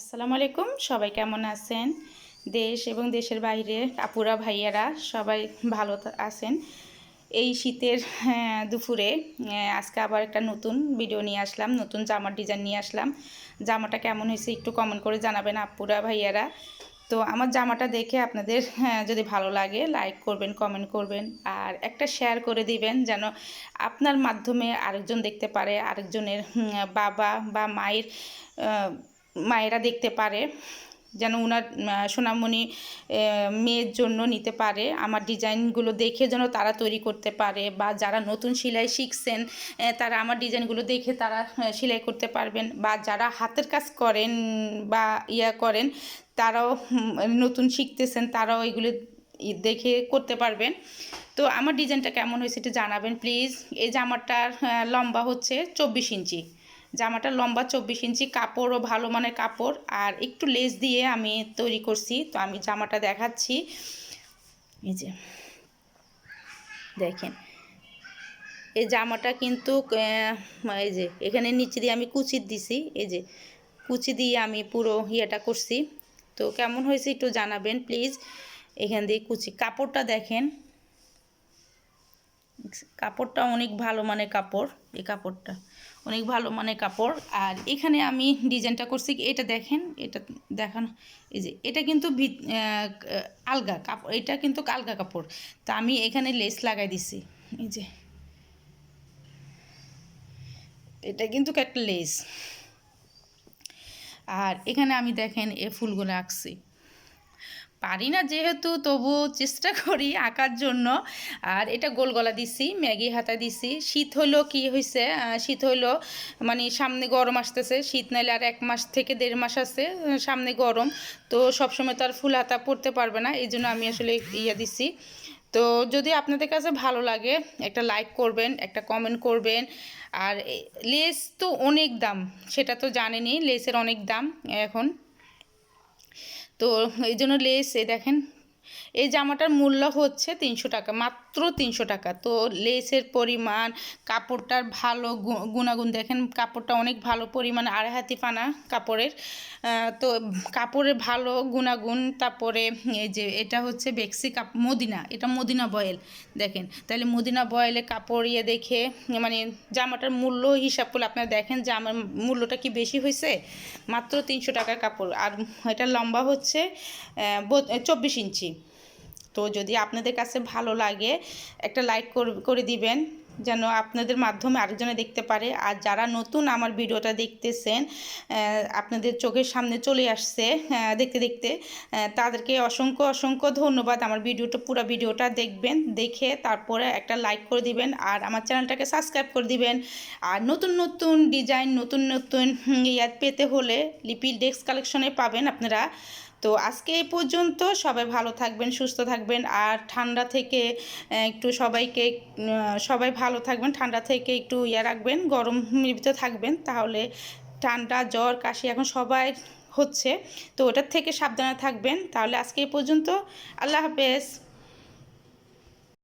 আসসালামু আলাইকুম সবাই কেমন আছেন? দেশ এবং দেশের বাইরে আপুরা ভাইয়ারা সবাই ভালো আছেন। এই শীতের হ্যাঁ, দুপুরে আজকে আবার একটা নতুন ভিডিও নিয়ে আসলাম নতুন জামার ডিজাইন নিয়ে আসলাম। জামাটা কেমন হয়েছে একটু কমেন্ট করে জানাবেন আপুরা ভাইয়ারা। তো আমার জামাটা দেখে আপনাদের হ্যাঁ, যদি ভালো লাগে লাইক করবেন কমেন্ট করবেন আর একটা শেয়ার করে দিবেন যেন আপনার মাধ্যমে আরেকজন দেখতে পারে আরেকজনের বাবা বা মায়ের মায়েরা দেখতে পারে, যেন ওনার সোনামণি মেয়ের জন্য নিতে পারে। আমার ডিজাইনগুলো দেখে যেন তারা তৈরি করতে পারে বা যারা নতুন সেলাই শিখছেন তারা আমার ডিজাইনগুলো দেখে তারা সেলাই করতে পারবেন বা যারা হাতের কাজ করেন বা ইয়া করেন, তারাও নতুন শিখতেছেন, তারাও এগুলো দেখে করতে পারবেন। তো আমার ডিজাইনটা কেমন হয়েছে একটু জানাবেন, প্লিজ। এই জামাটার লম্বা হচ্ছে চব্বিশ ইঞ্চি। জামাটা লম্বা চব্বিশ ইঞ্চি, কাপড়ও ভালো মানের কাপড়। আর একটু লেস দিয়ে আমি তৈরি করছি। তো আমি জামাটা দেখাচ্ছি। এই যে, দেখেন। এই জামাটা কিন্তু এই যে, এখানে নিচে দিয়ে আমি কুচি দিছি। এই যে, কুচি দিয়ে আমি পুরো ইয়েটা করছি। তো কেমন হয়েছে একটু জানাবেন প্লিজ এখান দিয়ে কুচি, কাপড়টা দেখেন। কাপড়টা অনেক ভালো মানের কাপড়, এই কাপড়টা। অনেক ভালো মানে কাপড়। আর এখানে আমি ডিজাইনটা করছি কি, এটা দেখেন এটা দেখানো এই যে এটা কিন্তু আলগা কাপড় এটা কিন্তু আলগা কাপড়। তা আমি এখানে লেস লাগাই দিছি এই যে। এটা কিন্তু একটা লেস। আর এখানে আমি দেখেন এ ফুলগুলো আঁকছি। পারি না যেহেতু তবু চেষ্টা করি আঁকার জন্য। আর এটা গোল গলা দিছি, ম্যাগি হাতা দিছি। শীত হইল কি হয়েছে শীত হইল মানে সামনে গরম আসতেছে। শীত নাইলে আর এক মাস থেকে দেড় মাস আছে, সামনে গরম। তো সবসময় তো আর ফুল হাতা পরতে পারবে না, এই জন্য আমি আসলে ইয়ে দিছি। তো যদি আপনাদের কাছে ভালো লাগে, একটা লাইক করবেন, একটা কমেন্ট করবেন। আর লেস তো অনেক দাম, সেটা তো জানেনই, লেসের অনেক দাম এখন। তো এই জন্য লেস এ দেখেন এই জামাটার মূল্য হচ্ছে তিনশো টাকা, মাত্র তিনশো টাকা। তো লেসের পরিমাণ, কাপড়টার ভালো গুণাগুণ দেখেন, কাপড়টা অনেক ভালো পরিমাণ, আড়াই হাতি পানা কাপড়ের। তো কাপড়ের ভালো গুণাগুণ, তারপরে এই যে এটা হচ্ছে বেক্সি কাপ, মদিনা, এটা মদিনা বয়েল, দেখেন। তাহলে মদিনা বয়েলে কাপড় ইয়ে দেখে মানে জামাটার মূল্য হিসাব করলে আপনারা দেখেন যে আমার মূল্যটা কি বেশি হয়েছে? মাত্র তিনশো টাকার কাপড়, আর এটা লম্বা হচ্ছে চব্বিশ ইঞ্চি। তো যদি আপনাদের কাছে ভালো লাগে, একটা লাইক করে দিবেন, যেন আপনাদের মাধ্যমে আরেকজনে দেখতে পারে। আর যারা নতুন আমার ভিডিওটা দেখতেছেন আপনাদের চোখের সামনে চলে আসছে দেখতে দেখতে তাদেরকে অসংখ্য অসংখ্য ধন্যবাদ আমার ভিডিওটা, পুরো ভিডিওটা দেখবেন, দেখে তারপরে একটা লাইক করে দিবেন, আর আমার চ্যানেলটাকে সাবস্ক্রাইব করে দিবেন। আর নতুন নতুন ডিজাইন নতুন নতুন ইয়াদ পেতে হলে লিপিল ডেস্ক কালেকশনে পাবেন আপনারা। তো আজকে এই পর্যন্ত সবাই ভালো থাকবেন, সুস্থ থাকবেন। আর ঠান্ডা থেকে একটু সবাইকে সবাই ভালো থাকবেন, ঠান্ডা থেকে একটু ইয়ে রাখবেন, গরম ভিতরে থাকবেন। তাহলে ঠান্ডা, জ্বর, কাশি এখন সবাই হচ্ছে। তো ওটার থেকে সাবধানে থাকবেন। তাহলে আজকে এই পর্যন্ত, আল্লাহ হাফেজ।